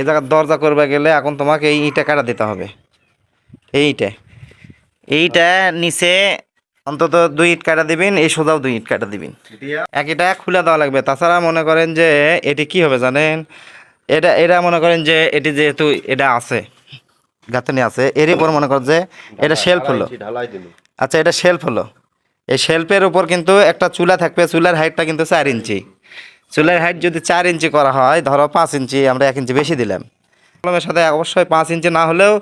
এই জায়গার দরজা করবে গেলে এখন তোমাকে এই ইটা কাটা দিতে হবে। এইটা এইটা নিচে অন্তত দুই ইট কাটা দিবেন এই সোজাও দুই ইট কাটা দিবেন। এক ইটা খুলে দেওয়া লাগবে। তাছাড়া মনে করেন যে এটি কি হবে জানেন? এটা এটা মনে করেন যে এটি যেহেতু এটা আছে গাঁথনি আছে এর উপর মনে করেন যে এটা শেলফ হলো। আচ্ছা এটা শেলফ হলো। এই শেলফের উপর কিন্তু একটা চুলা থাকবে চুলার হাইটটা কিন্তু চার ইঞ্চি। চুলার হাইট যদি চার ইঞ্চি করা হয় ধরো পাঁচ ইঞ্চি আমরা এক ইঞ্চি বেশি দিলাম। কলমের সাথে অবশ্যই পাঁচ ইঞ্চি না হলেও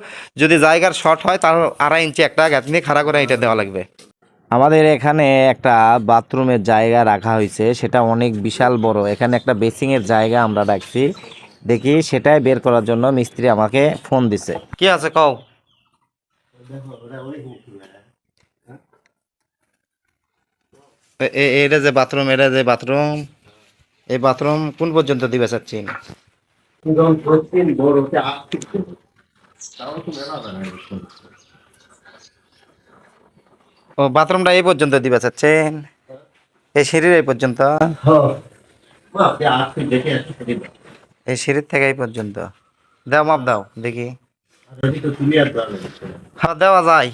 যদি জায়গার শর্ট হয় তাহলে আড়াই ইঞ্চি একটা গাঁথনি খাড়া করে এটা দেওয়া লাগবে। আমাদের এখানে একটা বাথরুমের জায়গা রাখা হয়েছে সেটা অনেক বিশাল বড়। এখানে একটা বেসিংয়ের জায়গা আমরা রাখছি। দেখি সেটাই বের করার জন্য মিস্ত্রি আমাকে ফোন দিছে। কি আছে কও? এটা যে বাথরুম এটা যে বাথরুম এই বাথরুম কোন পর্যন্ত দিবে চাচ্ছেন ও বাথরুমটা এই পর্যন্ত দিবে চাচ্ছেন এই সিঁড়ির এই পর্যন্ত? হ্যাঁ। এই সিঁড়ির থেকে এই পর্যন্ত? দাও মাপ দাও দেখি। হ্যাঁ দেওয়া যায়।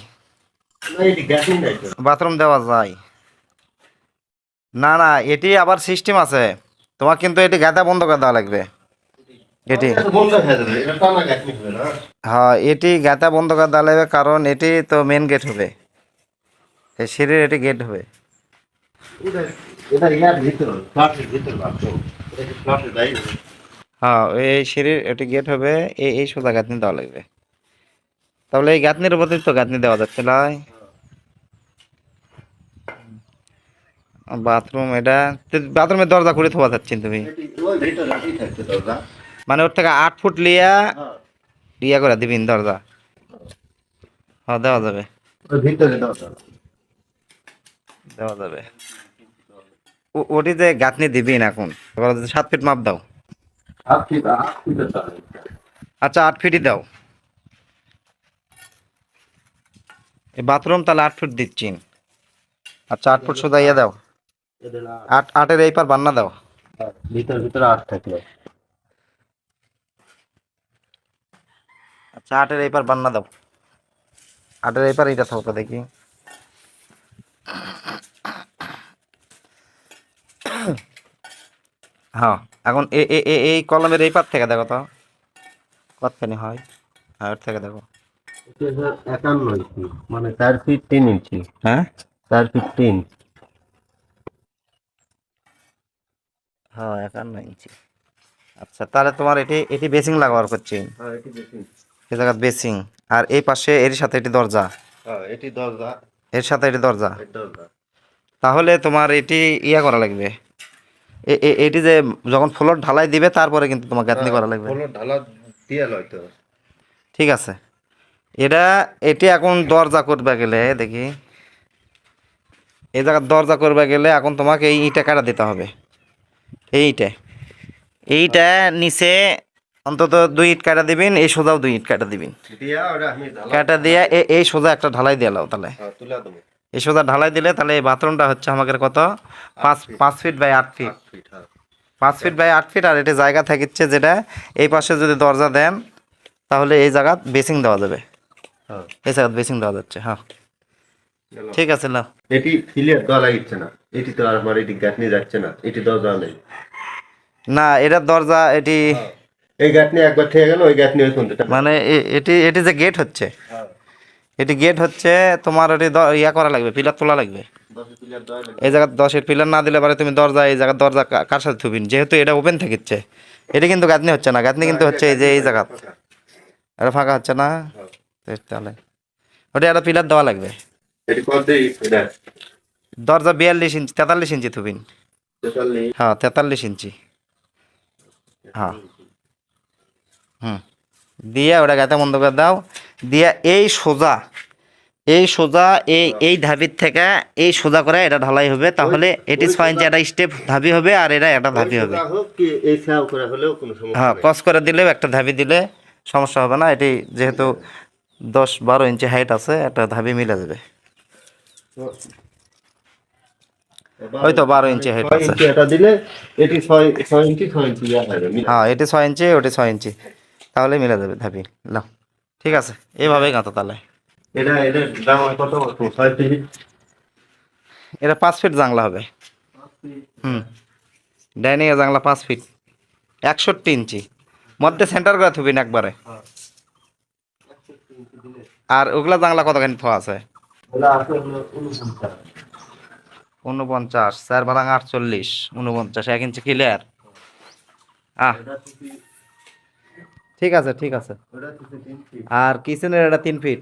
বাথরুম দেওয়া যায়। না না এটি আবার সিস্টেম আছে। তোমার কিন্তু এটি গাদা বন্ধ করে দেওয়া লাগবে। এটি। হয়ে, এটা গাতা বন্ধ করে দেওয়া লাগবে কারণ এটি তো মেন গেট হবে। এই সিঁড়ির এটি গেট হবে। হ্যাঁ এই সিঁড়ির এটি গেট হবে, এই এই সোজা গাঁথনি দেওয়া লাগবে। তাহলে এই গাঁথনির উপর তো গাঁথনি দেওয়া যাচ্ছে না। বাথরুম এটা বাথরুমের দরজা করে থোয়া যাচ্ছেন তুমি। মানে ওর থেকে আট ফুট লিয়া হ্যাঁ। ইয়া করে দিবিন দরজা। হ্যাঁ দেওয়া যাবে। দেওয়া যাবে। ওটি যে গাঁথনি দিবিন এখন এবার সাত ফিট মাপ দাও। আচ্ছা আট ফিটই দাও। এই বাথরুম তাহলে আট ফুট দিচ্ছি আচ্ছা আট ফুট সোজা ইয়ে দাও। আট আটের এই পার বান্না দাও। ভিতর ভিতরে আট থাকল। আচ্ছা আটের এই পার বান্না দাও। আটের এই পার এইটা থাকতো দেখি। হ্যাঁ এখন এই কলমের এই পার থেকে দেখো তো। কতখানি হয়? হ্যাঁ ওর থেকে দেখো। একান্ন মানে চার ফিট তিন ইঞ্চি। হ্যাঁ? চার ফিট তিন। হ্যাঁ একান্ন ইঞ্চি আচ্ছা তাহলে তোমার এটি এটি বেসিং লাগাবার করছি। হ্যাঁ এই জায়গা বেসিং আর এই পাশে এর সাথে এটি দরজা। হ্যাঁ এটি দরজা। এর সাথে এটি দরজা। তাহলে তোমার এটি ইয়া করা লাগবে। এটি যে যখন ফ্লোর ঢালাই দিবে তারপরে কিন্তু তোমার গাঁথনি করা লাগবে। ঢালা দিয়ে ঠিক আছে। এটা এটি এখন দরজা করবে গেলে দেখি। এই জায়গার দরজা করবে গেলে এখন তোমাকে এই ইটা কাটা দিতে হবে। এইটা। এইটা নিচে অন্তত দুই ইট কাটা দিবেন এই সোজাও দুই ইট কাটা দিবেন। কাটা দিয়ে এই সোজা একটা ঢালাই দিয়ে লাও তাহলে। হ্যাঁ এই সোজা ঢালাই দিলে তাহলে এই বাথরুমটা হচ্ছে আমাদের কত? পাঁচ পাঁচ ফিট বাই আট ফিট হ্যাঁ। পাঁচ ফিট বাই আট ফিট আর এটা জায়গা থাকিচ্ছে যেটা এই পাশে যদি দরজা দেন তাহলে এই জায়গা বেসিং দেওয়া যাবে। হ্যাঁ। এই জায়গা বেসিং দেওয়া যাচ্ছে হ্যাঁ। ঠিক আছে না এটি ফিলিয়ার দেওয়া লাগিচ্ছে না। এটি তো আর আমার এটি গাঁথনি যাচ্ছে না এটি দরজা নেই। না এটার দরজা এটি এই গাঁথনি একবার থেকে গেল ওই গাঁথনি ওই কোনটা মানে এটি এটি যে গেট হচ্ছে হ্যাঁ। এটি গেট হচ্ছে তোমার এটি ইয়া করা লাগবে পিলার তোলা লাগবে। এই জায়গা দশের পিলার না দিলে পারে তুমি দরজা এই জায়গার দরজা কার সাথে থুবিন যেহেতু এটা ওপেন থাকিচ্ছে এটি কিন্তু গাঁথনি হচ্ছে না গাঁথনি কিন্তু হচ্ছে এই যে এই জায়গা। এটা ফাঁকা হচ্ছে না? তাহলে ওটা একটা পিলার দেওয়া লাগবে। এটি এটা দরজা বিয়াল্লিশ ইঞ্চি তেতাল্লিশ ইঞ্চি থুবিন। হ্যাঁ তেতাল্লিশ ইঞ্চি। হ্যাঁ। হুম। দিয়ে ওটা গাতে বন্ধ করে দাও। দিয়ে এই সোজা এই সোজা এই এই ধাবির থেকে এই সোজা করে এটা ঢালাই হবে। তাহলে এটি ছয় ইঞ্চি একটা স্টেপ ধাবি হবে আর এটা একটা ধাবি হবে। হ্যাঁ। কস করে দিলেও একটা ধাবি দিলে সমস্যা হবে না। এটি যেহেতু দশ বারো ইঞ্চি হাইট আছে একটা ধাবি মিলে যাবে। ওই তো বারো ইঞ্চি হাইট আছে। ইঞ্চি এটা দিলে এটি ছয় ছয় ইঞ্চি ছয়। হ্যাঁ এটি ছয় ইঞ্চি ওটি ছয় ইঞ্চি। তাহলে মিলে যাবে ধাপি। লাও ঠিক আছে এইভাবেই গাঁথো তাহলে। এটা এটা দাম কত? ছয় ফিট। এটা পাঁচ ফিট জাংলা হবে। হুম। ডাইনিং এর জাংলা পাঁচ ফিট। একষট্টি ইঞ্চি। মধ্যে সেন্টার করে থুবিন একবারে। আর ওগুলা জাংলা কতখানি থোয়া আছে? উনপঞ্চাশ চার বারাং আটচল্লিশ। উনপঞ্চাশ এক ইঞ্চি ক্লিয়ার আহ। ঠিক আছে ঠিক আছে। আর কিচেনের এটা তিন ফিট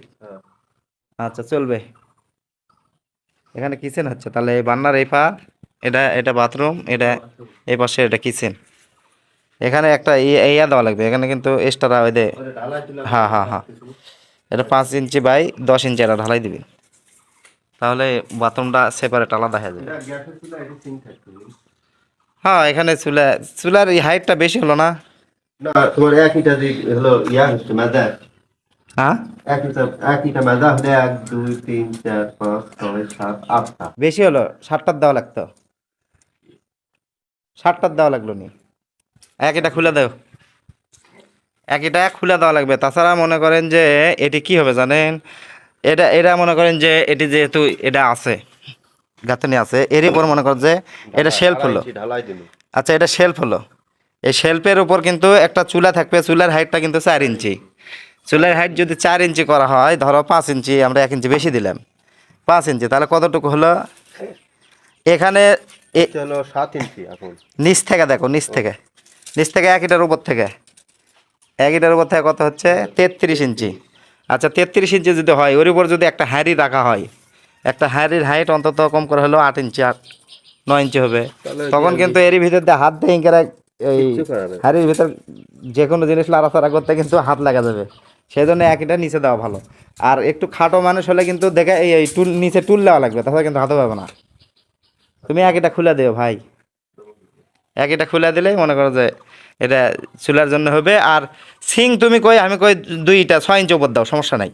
আচ্ছা চলবে। এখানে কিচেন হচ্ছে তাহলে এই বান্নার এই পা, এটা এটা বাথরুম এটা এই পাশে এটা কিচেন এখানে একটা ইয়ে- দেওয়া লাগবে। এখানে কিন্তু এক্সট্রা ওই দে হ্যাঁ হ্যাঁ হ্যাঁ। এটা পাঁচ ইঞ্চি বাই দশ ইঞ্চি এটা ঢালাই দিবি। তাহলে বাথরুমটা সেপারেট আলাদা হয়ে যাবে। হ্যাঁ এখানে চুলা চুলার এই হাইটটা বেশি হলো না। না তোমার একইটা যে হলো ইয়া হচ্ছে মেদা হ্যাঁ? একইটা একইটা মেদা হলে এক দুই তিন চার পাঁচ ছয় সাত আটটা বেশি হলো ষাটটার দেওয়া লাগতো। ষাটটার দেওয়া লাগল নি। এক এটা খুলে দাও। এক এটা খুলে দেওয়া লাগবে। তাছাড়া মনে করেন যে এটি কি হবে জানেন? এটা এটা মনে করেন যে এটি যেহেতু এটা আছে গাঁথনি আছে এর উপর মনে করেন যে এটা শেলফ হলো। আচ্ছা এটা শেলফ হলো। এই শেলফের উপর কিন্তু একটা চুলা থাকবে চুলার হাইটটা কিন্তু চার ইঞ্চি। চুলার হাইট যদি চার ইঞ্চি করা হয় ধরো পাঁচ ইঞ্চি আমরা এক ইঞ্চি বেশি দিলাম। পাঁচ ইঞ্চি তাহলে কতটুকু হলো? এখানে সাত ইঞ্চি নিচ থেকে দেখো নিচ থেকে। নিচ থেকে এক ইটার উপর থেকে। এক ইটার উপর থেকে কত হচ্ছে? তেত্রিশ ইঞ্চি। আচ্ছা তেত্রিশ ইঞ্চি যদি হয় ওর উপর যদি একটা হাঁড়ি রাখা হয় একটা হাঁড়ির হাইট অন্তত কম করে হলো আট ইঞ্চি আট নয় ইঞ্চি হবে। তখন কিন্তু এরই ভিতর দিয়ে হাত দিয়ে ইঙ্কারা এই। হাড়ির ভিতর যে কোনো জিনিস লাড়াচাড়া করতে কিন্তু হাত লাগা যাবে। সেই জন্য একইটা নিচে দেওয়া ভালো। আর একটু খাটো মানুষ হলে কিন্তু দেখে এই এই টুল নিচে টুল দেওয়া লাগবে তাহলে কিন্তু হাতে পাবে না। তুমি একইটা খুলে দিও ভাই। একইটা খুলে দিলেই মনে করো যে এটা চুলার জন্য হবে। আর সিং তুমি কই? আমি কই দুইটা ছয় ইঞ্চি উপর দাও সমস্যা নাই।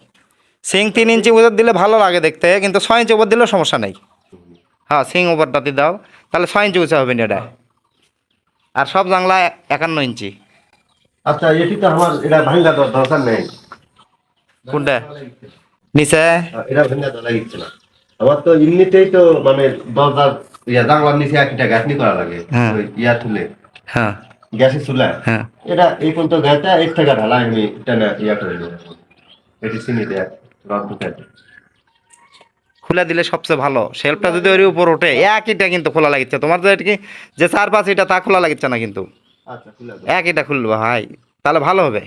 সিং তিন ইঞ্চি উপর দিলে ভালো লাগে দেখতে কিন্তু ছয় ইঞ্চি উপর দিলেও সমস্যা নাই। হ্যাঁ সিং উপরটাতে দাও। তাহলে ছয় ইঞ্চি উঁচা হবে না এটা। আর সব জাংলা একান্ন ইঞ্চি। আচ্ছা এটি তো আমার এটা ভাঙ্গা দরকার নেই। কোনটা? নিচে? এটা ভাঙ্গা লাগছে না আমার তো এমনিতেই তো মানে ইয়া নিচে করা লাগে। হ্যাঁ। ইয়া তুলে। হ্যাঁ। গ্যাসের চুলা। হ্যাঁ। এটা এই পর্যন্ত গ্যাসটা এর থেকে ঢালাই আমি এটা না ইয়া করে এটি চিনি দেয় খুলে দিলে সবচেয়ে ভালো। শেলফটা যদি ওর উপর ওঠে একইটা কিন্তু খোলা লাগিচ্ছে। তোমার যে কি যে চার পাঁচ এটা তা খোলা লাগিচ্ছে না কিন্তু। আচ্ছা একইটা খুলবো ভাই। তাহলে ভালো হবে।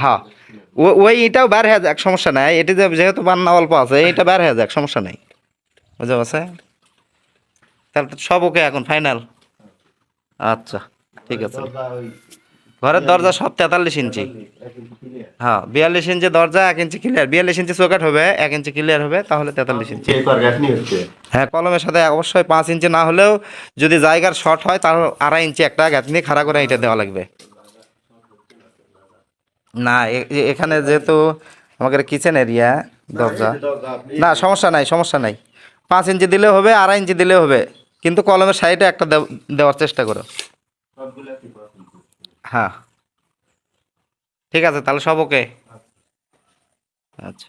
হ্যাঁ। ওই এটাও বের হয়ে যাক সমস্যা নাই। এটি যে যেহেতু বান্না অল্প আছে এটা বের হয়ে যাক সমস্যা নাই। বুঝতে পারছে তাহলে সব ওকে এখন ফাইনাল আচ্ছা ঠিক আছে। ঘরের দরজা সব তেতাল্লিশ ইঞ্চি। হ্যাঁ বিয়াল্লিশ ইঞ্চি দরজা এক ইঞ্চি ক্লিয়ার বিয়াল্লিশ ইঞ্চি চৌকাট হবে এক ইঞ্চি ক্লিয়ার হবে তাহলে তেতাল্লিশ ইঞ্চি। হ্যাঁ কলমের সাথে অবশ্যই পাঁচ ইঞ্চি না হলেও যদি জায়গার শর্ট হয় তাহলে আড়াই ইঞ্চি একটা গাঁথনি খাড়া করে এটা দেওয়া লাগবে। না এখানে যেহেতু আমাদের কিচেন এরিয়া দরজা। দরজা না সমস্যা নাই সমস্যা নাই। পাঁচ ইঞ্চি দিলেও হবে আড়াই ইঞ্চি দিলেও হবে। কিন্তু কলমের সাইডে একটা দেও- দেওয়ার চেষ্টা করো। হ্যাঁ। ঠিক আছে তাহলে সব ওকে আচ্ছা।